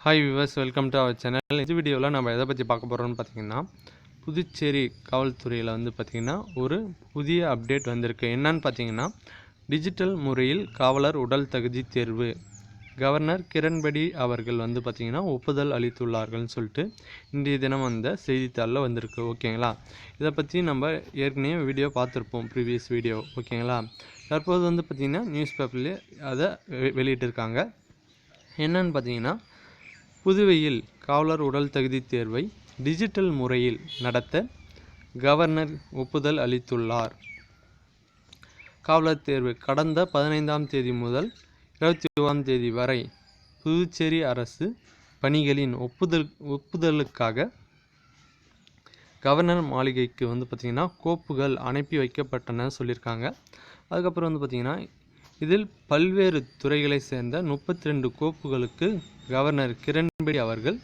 Hi viewers welcome to our channel இந்த வீடியோவில் நம்ம எதை பற்றி பார்க்க போகிறோம்னு பார்த்தீங்கன்னா புதுச்சேரி காவல்துறையில் வந்து பார்த்திங்கன்னா ஒரு புதிய அப்டேட் வந்திருக்கு. என்னன்னு பார்த்தீங்கன்னா டிஜிட்டல் முறையில் காவலர் உடல் தகுதி தேர்வு. கவர்னர் கிரண்பேடி அவர்கள் வந்து பார்த்திங்கன்னா ஒப்புதல் அளித்துள்ளார்கள்னு சொல்லிட்டு இன்றைய தினம் அந்த செய்தித்தாளில் வந்திருக்கு. ஓகேங்களா இதை பற்றி நம்ம ஏற்கனவே வீடியோ பார்த்துருப்போம் ப்ரீவியஸ் வீடியோ ஓகேங்களா தற்போது வந்து பார்த்திங்கன்னா நியூஸ் பேப்பர்லேயே அதை வெ- வெளியிட்டிருக்காங்க. என்னன்னு பார்த்தீங்கன்னா புதுவையில் காவலர் உடல் தகுதி தேர்வை டிஜிட்டல் முறையில் நடத்த கவர்னர் ஒப்புதல் அளித்துள்ளார். காவலர் தேர்வு கடந்த பதினைந்தாம் தேதி முதல் இருபத்தி ஒன்றாம் தேதி வரை புதுச்சேரி அரசு பணிகளின் ஒப்புதல் ஒப்புதலுக்காக கவர்னர் மாளிகைக்கு வந்து பார்த்திங்கன்னா கோப்புகள் அனுப்பி வைக்கப்பட்டன சொல்லியிருக்காங்க. அதுக்கப்புறம் வந்து பார்த்திங்கன்னா இதில் பல்வேறு துறைகளை சேர்ந்த முப்பத்தி ரெண்டு கோப்புகளுக்கு கவர்னர் கிரண்பேடி அவர்கள்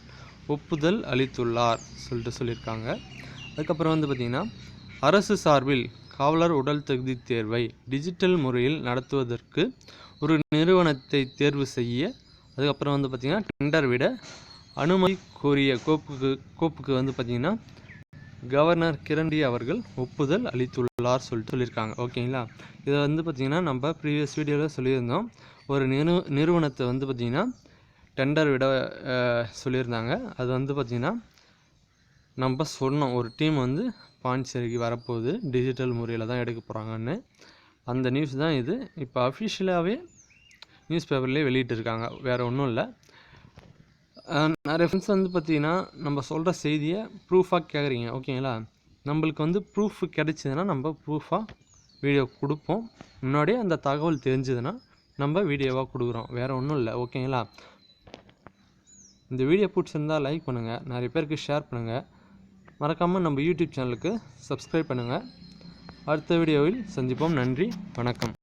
ஒப்புதல் அளித்துள்ளார் சொல்லிட்டு சொல்லியிருக்காங்க. அதுக்கப்புறம் வந்து பார்த்திங்கன்னா அரசு சார்பில் காவலர் உடல் தகுதி தேர்வை டிஜிட்டல் முறையில் நடத்துவதற்கு ஒரு நிறுவனத்தை தேர்வு செய்ய அதுக்கப்புறம் வந்து பார்த்திங்கன்னா டெண்டர் விட அனுமதி கோரிய கோப்புக்கு கோப்புக்கு வந்து பார்த்திங்கன்னா கவர்னர் கிரண்டி அவர்கள் ஒப்புதல் அளித்துள்ளார் சொல்லிட்டு சொல்லியிருக்காங்க. ஓகேங்களா? இதை வந்து பார்த்திங்கன்னா நம்ம ப்ரீவியஸ் வீடியோவில் சொல்லியிருந்தோம். ஒரு நிறு நிறுவனத்தை வந்து பார்த்திங்கன்னா டெண்டர் விட சொல்லியிருந்தாங்க. அது வந்து பார்த்திங்கன்னா நம்ம சொன்னோம். ஒரு டீம் வந்து பாண்டிச்சேரிக்கு வரப்போகுது. டிஜிட்டல் முறையில் தான் எடுக்க போகிறாங்கன்னு அந்த நியூஸ் தான் இது. இப்போ அஃபிஷியலாகவே நியூஸ் பேப்பர்லேயே வெளியிட்டிருக்காங்க. வேறு ஒன்றும் இல்லை. நிறைய ஃப்ரெண்ட்ஸ் வந்து பார்த்தீங்கன்னா நம்ம சொல்கிற செய்தியை ப்ரூஃபாக கேட்குறீங்க ஓகேங்களா? நம்மளுக்கு வந்து ப்ரூஃப் கிடச்சிதுன்னா நம்ம ப்ரூஃபாக வீடியோ கொடுப்போம். முன்னாடியே அந்த தகவல் தெரிஞ்சதுன்னா நம்ம வீடியோவாக கொடுக்குறோம். வேறு ஒன்றும் இல்லை ஓகேங்களா? இந்த வீடியோ பிடிச்சிருந்தால் லைக் பண்ணுங்கள் நிறைய பேருக்கு ஷேர் பண்ணுங்கள் மறக்காமல் நம்ம யூடியூப் சேனலுக்கு சப்ஸ்கிரைப் பண்ணுங்கள் அடுத்த வீடியோவில் சந்திப்போம். நன்றி வணக்கம்.